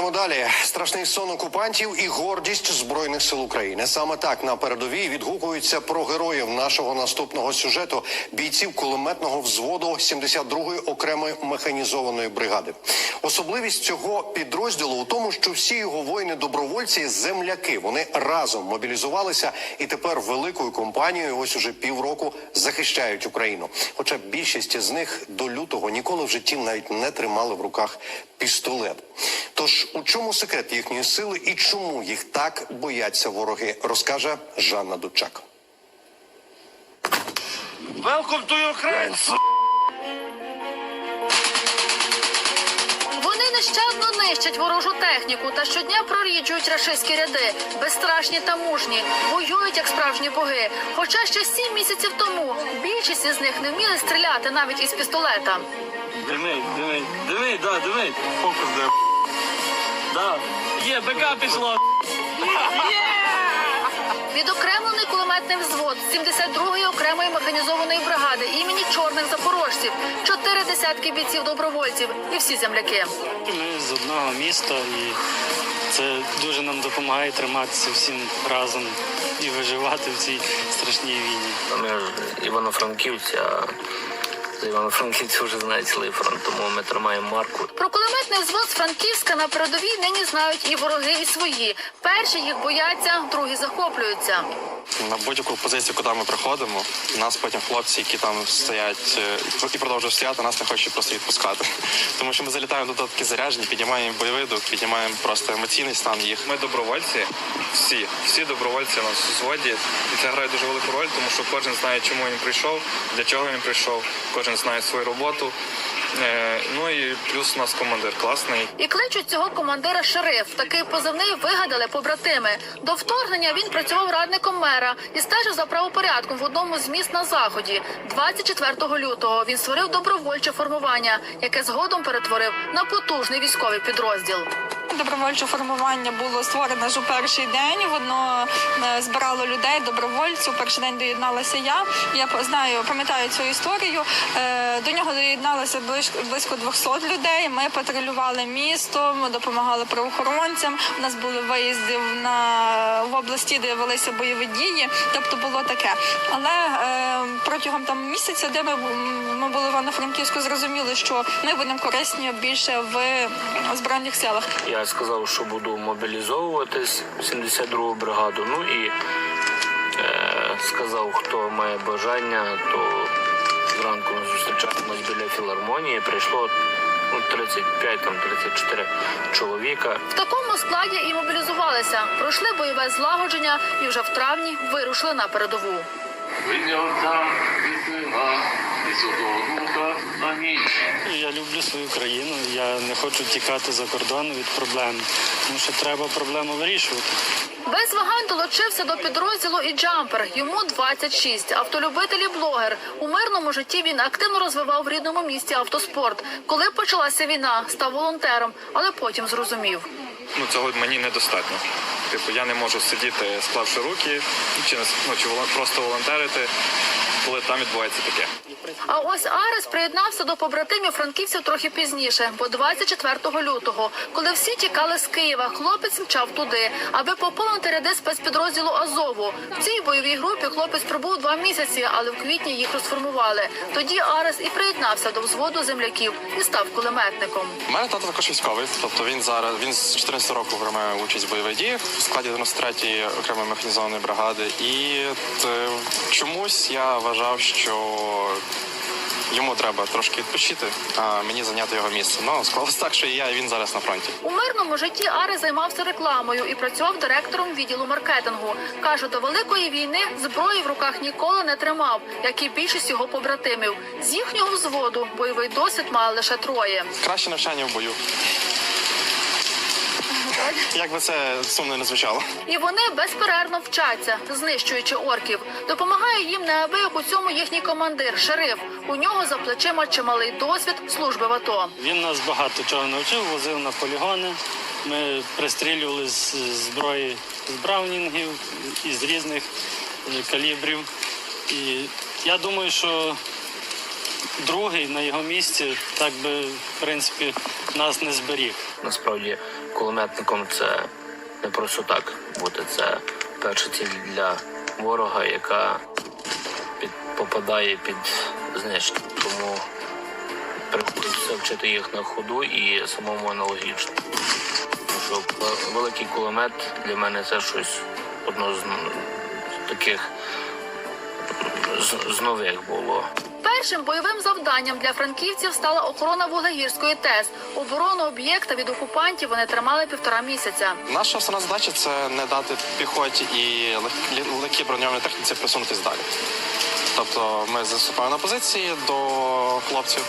Йдемо далі. Страшний сон окупантів і гордість збройних сил України. Саме так на передовій відгукуються про героїв нашого наступного сюжету бійців кулеметного взводу 72-ї окремої механізованої бригади. Особливість цього підрозділу у тому, що всі його воїни-добровольці земляки. Вони разом мобілізувалися і тепер великою компанією ось уже півроку захищають Україну. Хоча більшість з них до лютого ніколи в житті навіть не тримали в руках пістолет. Тож у чому секрет їхньої сили і чому їх так бояться вороги, розкаже Жанна Дучак. Welcome to Ukraine! Вони нещадно нищать ворожу техніку та щодня проріджують рашистські ряди, безстрашні та мужні, воюють як справжні боги. Хоча ще сім місяців тому більшість із них не вміли стріляти навіть із пістолета. Димий, димий, димий, да, димий. Фокус де. Да. Є, БК пішло. Відокремлений кулеметний взвод 72-ї окремої механізованої бригади імені чорних запорожців, чотири десятки бійців добровольців і всі земляки. Ми з одного міста, і це дуже нам допомагає триматися всім разом і виживати в цій страшній війні. Ми ж івано-франківці, а івано-франківці вже знають цілий фронт, тому ми тримаємо марку. Про кулеметний взвод з Франківська на передовій нині знають і вороги, і свої. Перші їх бояться, другі захоплюються. На будь-яку позицію, куди ми приходимо, нас потім хлопці, які там стоять е, і продовжують стояти, нас не хочуть просто відпускати. Тому що ми залітаємо тут такі заряджені, піднімаємо бойовий дух, піднімаємо просто емоційний стан їх. Ми добровольці, всі, всі добровольці у нас у зводі. І це грає дуже велику роль, тому що кожен знає, чому він прийшов, для чого він прийшов, кожен знає свою роботу. Е, ну і плюс у нас командир класний. І кличуть цього командира шериф. Такий позивний вигадали побратими. До вторгнення він працював радником мера і стежив за правопорядком в одному з міст на заході. 24 лютого він створив добровольче формування, яке згодом перетворив на потужний військовий підрозділ. Добровольче формування було створено ж у перший день. Воно е, збирало людей, добровольців. Перший день доєдналася я. Я знаю, пам'ятаю цю історію. Е, До нього доєдналося близько 200 людей. Ми патрулювали місто, ми допомагали правоохоронцям. У нас були виїзди на в області, де велися бойові дії. Тобто було таке. Але е, протягом там місяця, де ми, ми були в Івано-Франківську, зрозуміли, що ми будемо корисні більше в збройних силах. Я сказав, що буду мобілізовуватись в 72-гу бригаду. Ну і е, сказав, хто має бажання, то зранку ми зустрічаємось біля філармонії. Прийшло ну, 35, там 34 чоловіка. В такому складі і мобілізувалися. Пройшли бойове злагодження і вже в травні вирушили на передову. Вийняття дитина і Святого Духа. Амінь. І Я люблю свою країну. Я не хочу тікати за кордон від проблем, тому що треба проблему вирішувати. Без вагань долучився до підрозділу і джампер. Йому 26. Автолюбитель і блогер. У мирному житті він активно розвивав в рідному місті автоспорт. Коли почалася війна, став волонтером, але потім зрозумів. Ну цього мені недостатньо. Типу, я не можу сидіти, склавши руки, чи, ну, чи просто волонтерити, коли там відбувається таке. А ось Арес приєднався до побратимів франківців трохи пізніше, бо 24 лютого, коли всі тікали з Києва, хлопець мчав туди, аби поповнити ряди спецпідрозділу Азову. В цій бойовій групі хлопець пробув два місяці, але в квітні їх розформували. Тоді Арес і приєднався до взводу земляків і став кулеметником. У мене тато також військовий, тобто він зараз він з 14 років приймає участь в бойових діях в складі 93-ї окремої механізованої бригади. І е, чомусь я вважав, що йому треба трошки відпочити, а мені зайняти його місце. Ну склалось так, що і я, і він зараз на фронті. У мирному житті Ари займався рекламою і працював директором відділу маркетингу. Каже, до великої війни зброї в руках ніколи не тримав, як і більшість його побратимів. З їхнього взводу бойовий досвід мали лише троє. Краще навчання в бою. Як би це сумно не звучало. І вони безперервно вчаться, знищуючи орків. Допомагає їм неабияк у цьому їхній командир, шериф. У нього за плечима чималий досвід служби в АТО. Він нас багато чого навчив, возив на полігони. Ми пристрілювали з зброї з браунінгів і з різних е, калібрів. І я думаю, що другий на його місці так би в принципі нас не зберіг. Насправді кулеметником це не просто так бути. Це перша ціль для ворога, яка під, попадає під знищення. Тому приходиться вчити їх на ходу і самому аналогічно. Тому що великий кулемет для мене це щось одно з таких з, з нових було. Першим бойовим завданням для франківців стала охорона Вуглегірської ТЕС. Оборону об'єкта від окупантів вони тримали півтора місяця. Наша основна задача це не дати піхоті і лег- легкій броньованій техніці присунутись далі. Тобто ми заступаємо на позиції до хлопців,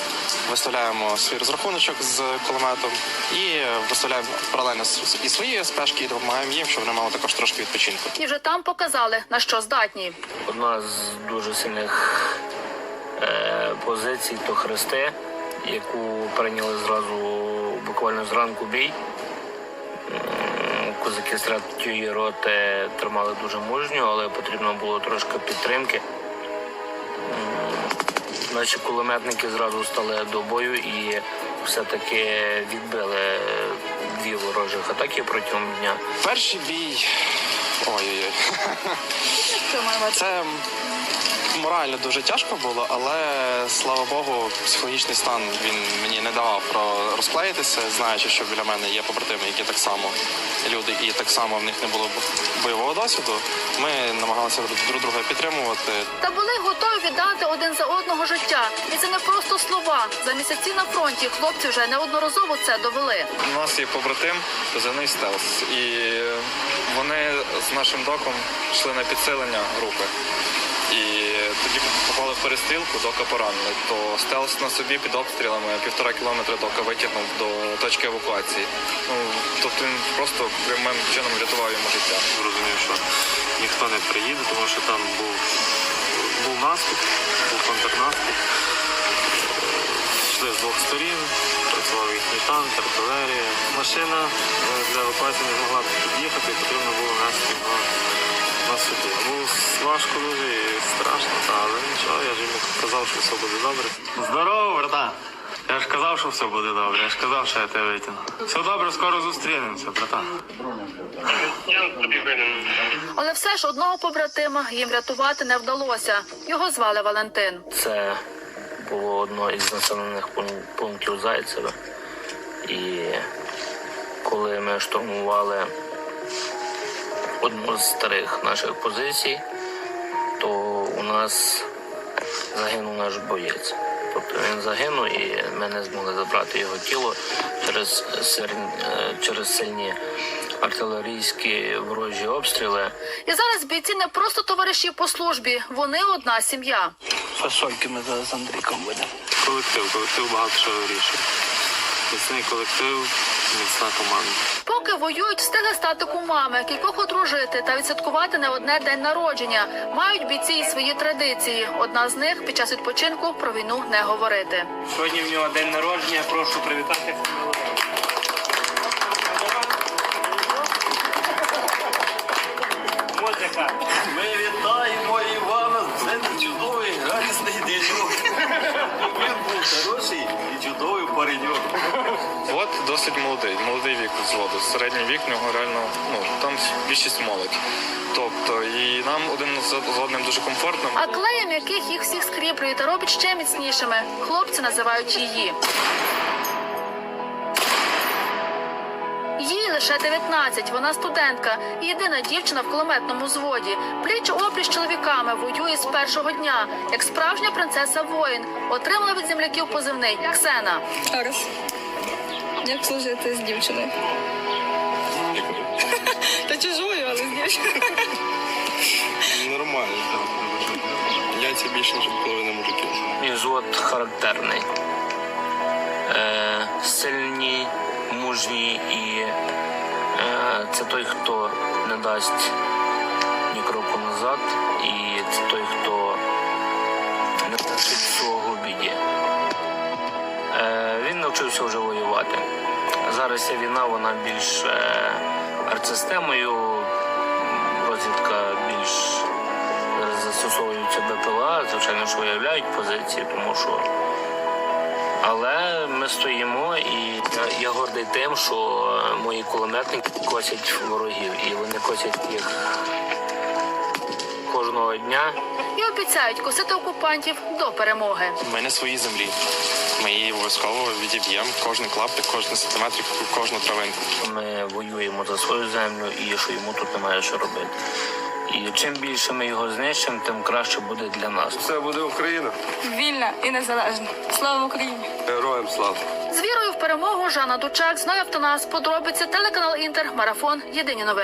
виставляємо свій розрахуночок з кулеметом і виставляємо паралельно і свої спешки, і допомагаємо їм, щоб вони мали також трошки відпочинку. І вже там показали на що здатні. Одна з дуже сильних позицій то хрести, яку прийняли зразу буквально зранку бій. Козаки з третьої роти тримали дуже мужньо, але потрібно було трошки підтримки. Наші кулеметники зразу стали до бою і все-таки відбили дві ворожих атаки протягом дня. Перший бій. Ой-ой-ой. Це морально дуже тяжко було, але слава Богу, психологічний стан він мені не давав про розклеїтися, знаючи, що біля мене є побратими, які так само люди, і так само в них не було бойового досвіду. Ми намагалися друг друга підтримувати. Та були готові віддати один за одного життя. І це не просто слова. За місяці на фронті хлопці вже неодноразово це довели. У нас є побратим, позивний стелс. І вони з нашим доком йшли на підсилення групи. І тоді попали в перестрілку, дока поранили. То стелс на собі під обстрілами півтора кілометра дока витягнув до точки евакуації. Ну, тобто він просто прямим чином врятував йому життя. Розумів, що ніхто не приїде, тому що там був, був наступ, був контрнаступ. Йшли з двох сторін, працював їхній танк, артилерія. Машина е, для евакуації не змогла під'їхати, потрібно було нести на. Було важко дуже і страшно, та, але нічого, я ж йому казав, що все буде добре. Здорово, братан! Я ж казав, що все буде добре. Я ж казав, що я тебе витягну. Все добре, скоро зустрінемося, братан. Але все ж одного побратима їм врятувати не вдалося. Його звали Валентин. Це було одно із населених пун- пунктів Зайцеве. І коли ми штурмували одну з старих наших позицій, то у нас загинув наш боєць. Тобто він загинув і ми не змогли забрати його тіло через, е, через сильні артилерійські ворожі обстріли. І зараз бійці не просто товариші по службі, вони одна сім'я. Фасольки ми зараз з Андрійком будемо. Колектив, колектив багато що вирішує. Міцний колектив, міцна команда. Поки воюють, встигли стати кумами, кількох одружити та відсвяткувати не одне день народження. Мають бійці і свої традиції. Одна з них під час відпочинку про війну не говорити. Сьогодні в нього день народження, прошу привітати. Музика. Ми вітаємо Івана, це чудовий радісний дійок. Він був хороший і чудовий пареньок. От досить молодий, молодий вік взводу. Середній вік в нього реально, ну там більшість молодь. Тобто і нам один з з одним дуже комфортно. А клеєм, яких їх всіх скріплює та робить ще міцнішими, хлопці називають її. Їй лише 19, вона студентка, і єдина дівчина в кулеметному взводі. Пліч опліч з чоловіками воює з першого дня, як справжня принцеса воїн. Отримала від земляків позивний Ксена. Зараз. Як служити з дівчиною? Та чужою, але з дівчиною. Нормально. Яйця більше, ніж половина мужиків. Мій взвод характерний. Е, сильні, мужні і е, це той, хто не дасть ні кроку назад, і це той, хто не навчить свого біді. Е, він навчився вже воювати. Зараз ця війна вона більш е, артсистемою, розвідка більш зараз застосовуються БПЛА, звичайно, що виявляють позиції, тому що Але ми стоїмо, і я, я гордий тим, що мої кулеметники косять ворогів, і вони косять їх кожного дня. І обіцяють косити окупантів до перемоги. Ми на своїй землі. Ми її обов'язково відіб'ємо кожен клаптик, кожен сантиметр, кожну травинку. Ми воюємо за свою землю і що йому тут немає що робити. І чим більше ми його знищимо, тим краще буде для нас. Це буде Україна. Вільна і незалежна. Слава Україні! Героям слава! З вірою в перемогу Жанна Дучак, Знай Автонас, подробиці, телеканал Інтер, Марафон, Єдині новини.